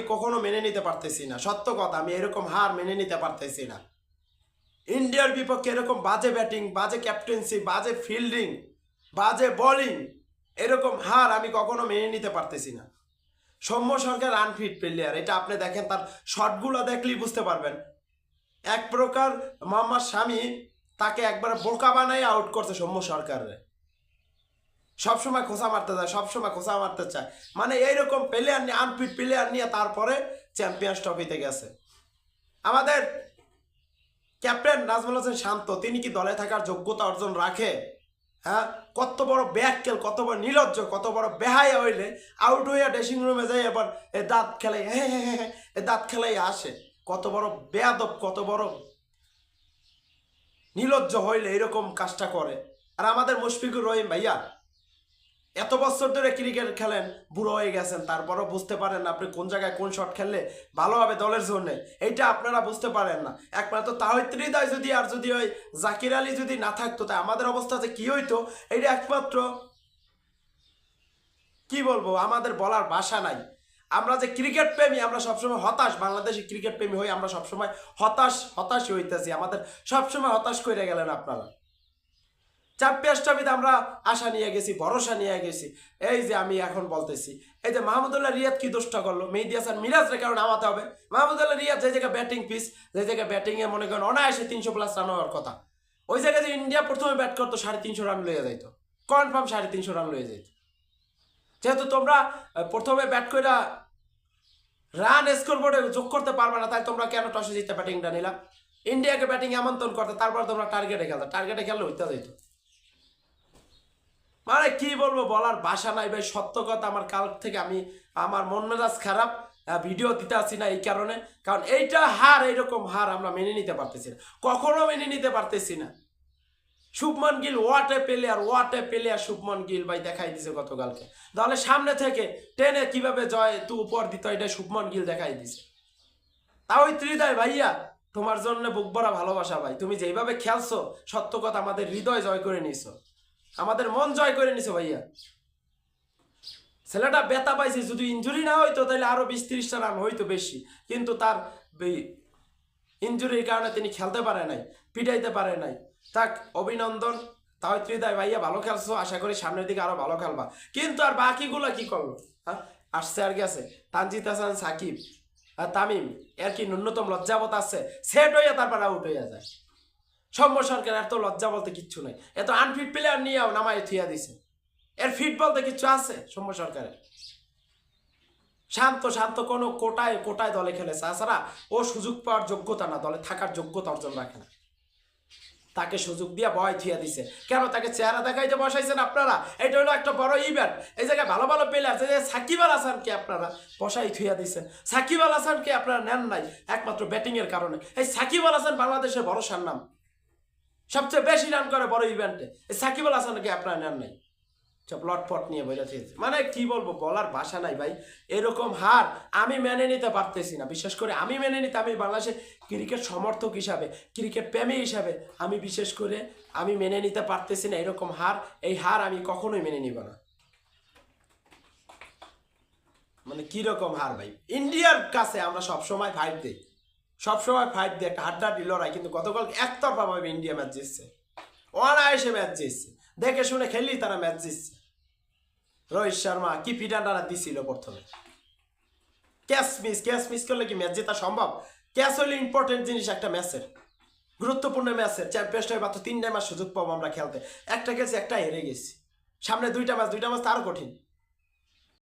আমি কখনো মেনে নিতে পারতেছি না। সত্য কথা, আমি এরকম হার মেনে নিতে পারতেছি না। ইন্ডিয়ার বিপক্ষে এরকম বাজে ব্যাটিং, বাজে ক্যাপ্টেন্সি, বাজে ফিল্ডিং, বাজে বোলিং, এরকম হার আমি কখনো মেনে নিতে পারতেছি না। সৌম্য সরকার আনফিট প্লেয়ার এটা আপনি দেখেন, তার শটগুলো দেখলেই বুঝতে পারবেন। এক প্রকার মোহাম্মদ স্বামী তাকে একবার বোকা বানাই আউট করছে সৌম্য সরকারে সবসময় খোসা মারতে চায়, সবসময় খোসা মারতে চায়। মানে এইরকম প্লেয়ার নিয়ে আনফিট প্লেয়ার নিয়ে তারপরে চ্যাম্পিয়ন্স ট্রফিতে গেছে। আমাদের ক্যাপ্টেন নাজমুল হোসেন শান্ত, তিনি কি দলে থাকার যোগ্যতা অর্জন রাখে? হ্যাঁ? কত বড় ব্যাককেল কত বড় নির্লজ্জ কত বড় বেহায়া হইলে আউট হইয়া ড্রেসিং রুমে যাই এবার এ দাঁত খেলাই হ্যাঁ হ্যাঁ হ্যাঁ এ দাঁত খেলাই আসে। কত বড় বেয়াদব, কত বড় নির্লজ্জ হইলে এরকম কাজটা করে। আর আমাদের মুশফিকুর রহিম ভাইয়া এত বছর ধরে ক্রিকেট খেলেন, বুড়ো হয়ে গেছেন, তারপরও বুঝতে পারেন আপনি কোন জায়গায় কোন শট খেললে ভালো হবে দলের জন্য। এইটা আপনারা বুঝতে পারেন না। একমাত্র তাহিদ হৃদয় যদি আর যদি ওই জাকির আলী যদি না থাকতো তাই আমাদের অবস্থা যে কি হইতো, এইটা একমাত্র কি বলব, আমাদের বলার ভাষা নাই। আমরা যে ক্রিকেট প্রেমী, আমরা সবসময় হতাশ, বাংলাদেশি ক্রিকেট প্রেমী হই আমরা সবসময় হতাশ, হতাশই হইতেছি। আমাদের সবসময় হতাশ করে গেলেন আপনারা। চ্যাম্পিয়ন্স আমরা আশা নিয়ে গেছি, ভরসা নিয়ে গেছি। এই যে আমি এখন বলতেছি, এই যে মাহমুদুল্লাহ রিয়াদ কি দোষটা করল? মেহেদি হাসান মিরাজরে কারণ নামাতে হবে। মাহমুদুল্লাহ রিয়াদ যে জায়গায় ব্যাটিং পিস যে জায়গায় ব্যাটিংয়ে মনে করেন অনায়াসে তিনশো প্লাস রান হওয়ার কথা। ওই জায়গায় যে ইন্ডিয়া প্রথমে ব্যাট করতো, সাড়ে তিনশো রান লইয়া যাইতো। কনফার্ম সাড়ে তিনশো রান লইয়া যাইতো। যেহেতু তোমরা প্রথমে ব্যাট করে রান স্কোর বোর্ডে যোগ করতে পারবে না, তাই তোমরা কেন টসে জিতে ব্যাটিংটা নিলাম ইন্ডিয়াকে ব্যাটিং আমন্ত্রণ করতে, তারপর তোমরা টার্গেটে খেলতে। টার্গেটে খেললে হইতে যাইত। মানে কি বলব, বলার ভাষা নাই ভাই, সত্য কথা আমার কাল থেকে আমি, আমার মন মেজাজ খারাপ ভিডিও দিতে আসি না এই কারণে, কারণ এইটা হার, এইরকম হার আমরা মেনে নিতে পারতেছি না। কখনো মেনে নিতে পারতেছি না। Shubman Gill what a player what a player Shubman Gill, ভাই, দেখাই দিছে গতকালকে। তাহলে সামনে থেকে টেনে কীভাবে জয়, তু উপর দিত, এটা শুভমান গিল দেখাই দিছে। তাও ওই ত্রিদয় ভাইয়া, তোমার জন্য বুক ভরা ভালোবাসা, ভাই। তুমি যেইভাবে খেলছো, সত্য কথা আমাদের হৃদয় জয় করে নিছো আমাদের মন জয় করে নিছো ভাইয়া। ছেলেটা বেতা পাইছে, যদি ইঞ্জুরি না হইতো তাহলে আরও বিশ তিরিশটা রান হইতো বেশি। কিন্তু তার ইঞ্জুরির কারণে তিনি খেলতে পারে নাই, পিটাইতে পারে নাই। তাক, অভিনন্দন। তাও ত্রিদয় ভাইয়া ভালো খেলছো, আশা করি সামনের দিকে আরও ভালো খেলবা। কিন্তু আর বাকিগুলো কি করল হ্যাঁ? আসছে আর গেছে তানজিদ হাসান, সাকিব তামিম, এর কি ন্যূনতম লজ্জাবত আছে? সেট হইয়া তারপর আউট হইয়া যায়। সৌম্য সরকার এত লজ্জা বলতে কিচ্ছু নাই। এত আনফিট প্লেয়ার নিয়েও নামায় থিয়া দিছে। এর ফিট বলতে কিচ্ছু আছে সৌম্য সরকারের? শান্ত শান্ত কোনো কোটায় কোটায় দলে খেলেছে। তাছাড়া ও সুযোগ পাওয়ার যোগ্যতা না, দলে থাকার যোগ্যতা অর্জন রাখে না। তাকে সুযোগ দিয়ে বয় থিয়া দিছে। কেন তাকে চেহারা দেখাইতে বসাইছেন আপনারা? এটা হলো একটা বড় ইভেন্ট এই জায়গায় ভালো ভালো প্লেয়ার যে সাকিব আল হাসানকে আপনারা বসাই থুইয়া দিচ্ছেন সাকিব আল হাসানকে আপনারা নেন নাই, একমাত্র ব্যাটিংয়ের কারণে। এই সাকিব আল হাসান বাংলাদেশের ভরসার নাম। সবচেয়ে বেশি রান করে বড় ইভেন্টে সাকিব আল হাসানকে আপনার নেন নাই? সব লটপট নিয়ে বইটা থেকেছে মানে কি বলব, বলার ভাষা নাই ভাই। এরকম হার আমি মেনে নিতে পারতেছি না। বিশেষ করে আমি মেনে নিতে, আমি বাংলাদেশে ক্রিকেট সমর্থক হিসাবে, ক্রিকেট প্রেমী হিসাবে আমি বিশেষ করে আমি মেনে নিতে পারতেছি না এরকম হার। এই হার আমি কখনোই মেনে নিব না। মানে কীরকম হার ভাই? ইন্ডিয়ার কাছে আমরা সবসময় ফাইট দিই। সবসময় ফাইট দিই একটা হাড্ডাহাড্ডি লড়াই, কিন্তু গতকাল একতরফা ভাবে ইন্ডিয়া ম্যাচ জিতছে। অনায়াসে ম্যাচ জিতছে। দেখে শুনে খেললেই তারা ম্যাচ জিতছে। রোহিত শর্মা কি পিটান্ডারা দিছিল প্রথমে? ক্যাচ মিস ক্যাচ মিস করলে কি ম্যাচ জেতা সম্ভব? ক্যাচ হলে ইম্পর্টেন্ট জিনিস একটা ম্যাচের গুরুত্বপূর্ণ ম্যাচের চ্যাম্পিয়ন্স ট্রফি মাত্র তিনটা ম্যাচ সুযোগ পাবো আমরা খেলতে। একটা গেছি একটা হেরে গেছি। সামনে দুইটা ম্যাচ দুইটা ম্যাচ তো আরও কঠিন।